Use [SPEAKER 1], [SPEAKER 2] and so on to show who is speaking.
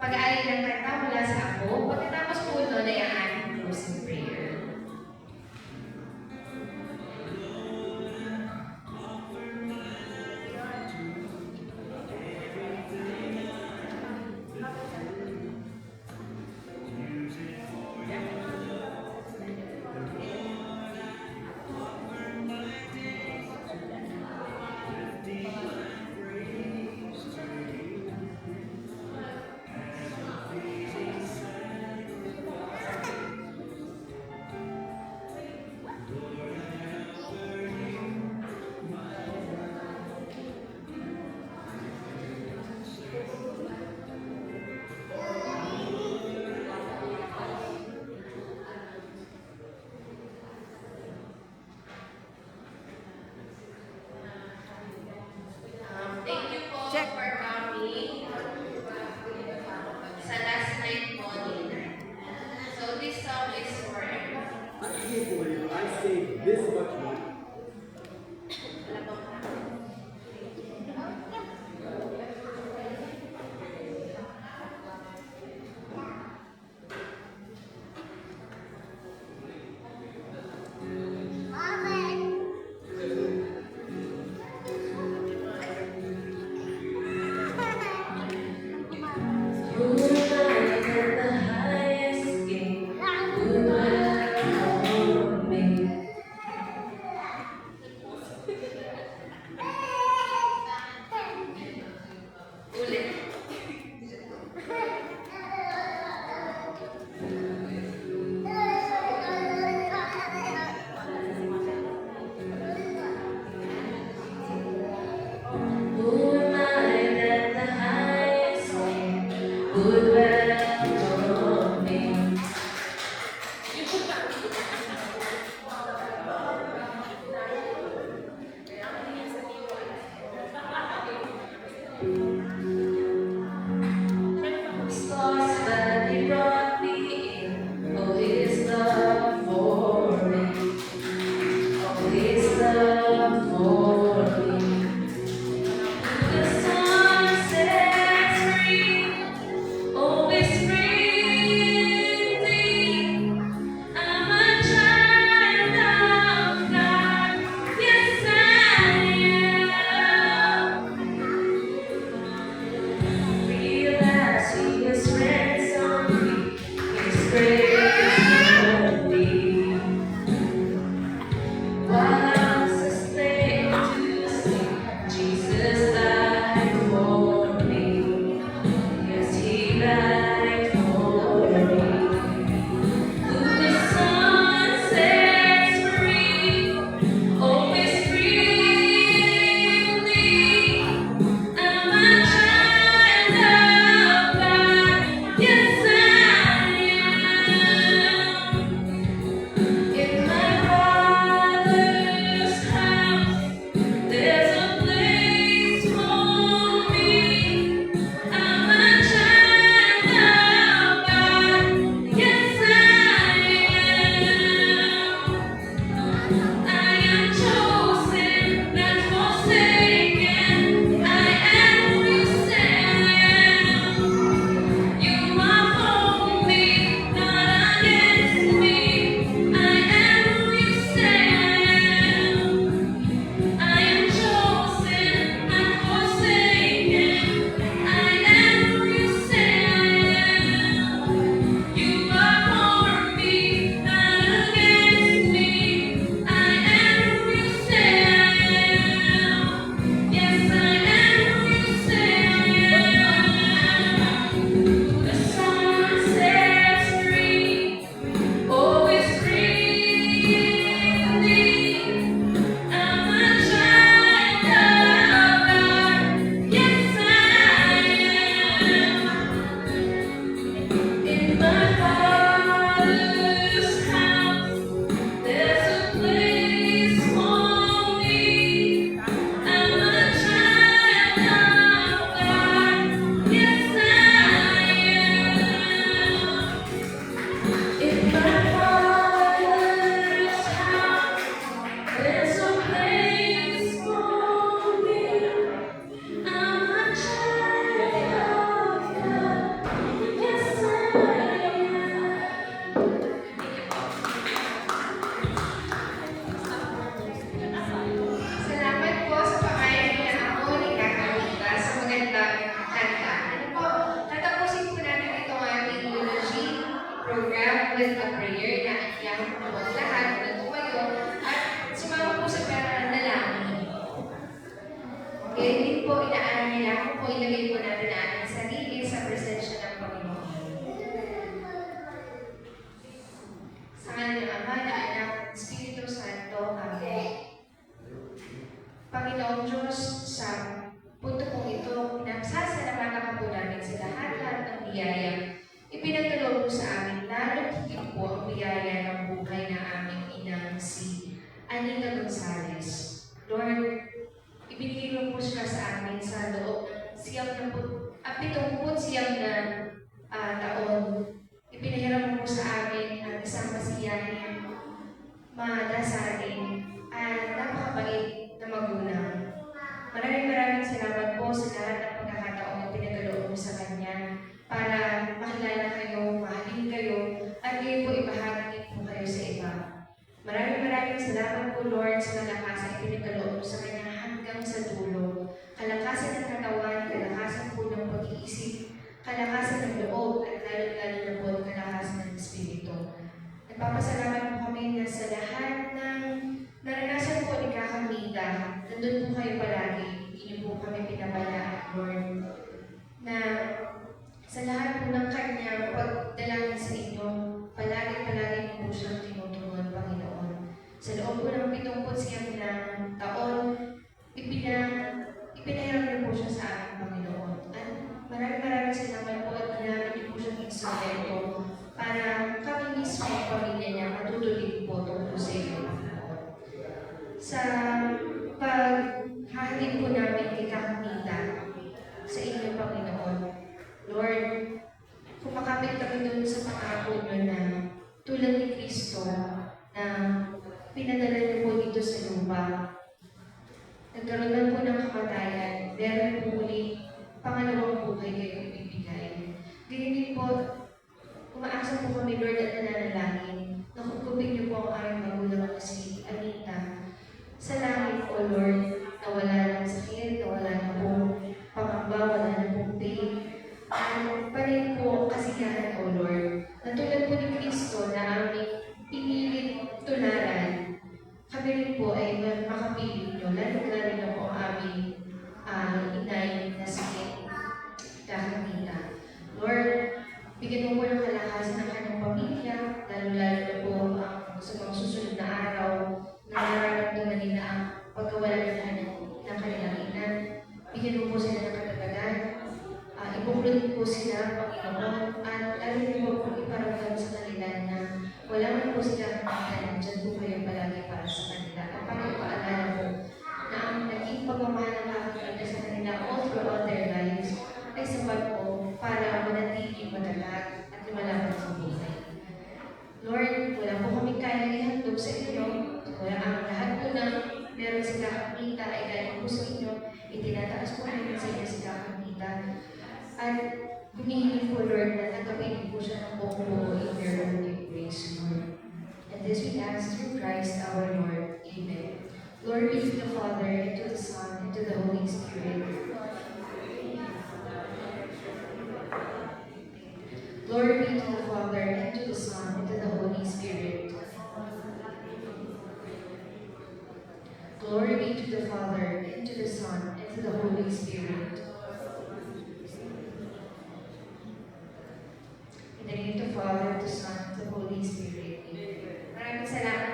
[SPEAKER 1] Pag-aalay ng kanta mula sa ako. Pagkatapos po nun ay ang ating closing prayer. Aleluia. ハハハ
[SPEAKER 2] ハ!
[SPEAKER 1] Panginoong Diyos sa
[SPEAKER 3] punto pong ito, nagsasalamatan po namin sa
[SPEAKER 1] lahat-lahat
[SPEAKER 4] ng
[SPEAKER 1] biyaya. Ipinagkaloob sa amin, lalo higit po ang biyaya ng buhay na aming inang si Anita Gonzales. Lord, ibinigay po siya sa amin sa loob ng siyam na put, ah, pitong put siyam na uh, taon. Ipinahiram mo po sa amin ang isang masiyahin, madasari, at napakabait magulang. Maraming maraming salamat po sa lahat ng pagkakataon na pinagkaloob sa Kanya para makilala kayo, mahalin kayo, at ngayon po ibahagi po kayo sa iba. Maraming maraming salamat po Lord sa kalakasan na pinagkaloob mo sa Kanya hanggang sa dulo. Kalakasan ng katawan, kalakasan po ng pag-iisip, kalakasan ng loob, at lalo-lalo na po kalakasan ng Espiritu. Nagpapasalamat po kami na sa lahat ng naranasan po ni Kakamita, nandun po kayo palagi, hindi niyo po kami pinabayaan, Lord, na sa lahat po ng kanyang pagdalangin sa inyo, palagi-palagi niyo po siyang tinuturuan, Panginoon. Sa loob po ng pitong siyam na taon, ipina, ipinahiram niyo po siya sa akin, Panginoon. At maraming maraming salamat po at ginamit niyo po siyang instrumento para kami mismo ang pamilya niya matutulig po tungkol sa iyo. Sa paghahalin po namin Eric Odor. Meron sila kakita ay galing po sa inyo. Itinataas po namin sa inyo sila kakita. At humihingi po, Lord, na nagkapain po siya ng buong buo in your only grace, Lord. And this we ask through Christ our Lord. Amen. Glory be to the Father, and to the Son, and to the Holy Spirit. Glory be to the Glory be to the Father, and to the Son, and to the Holy Spirit. In the name of the Father, the Son, and the Holy Spirit. Amen. Maraming salamat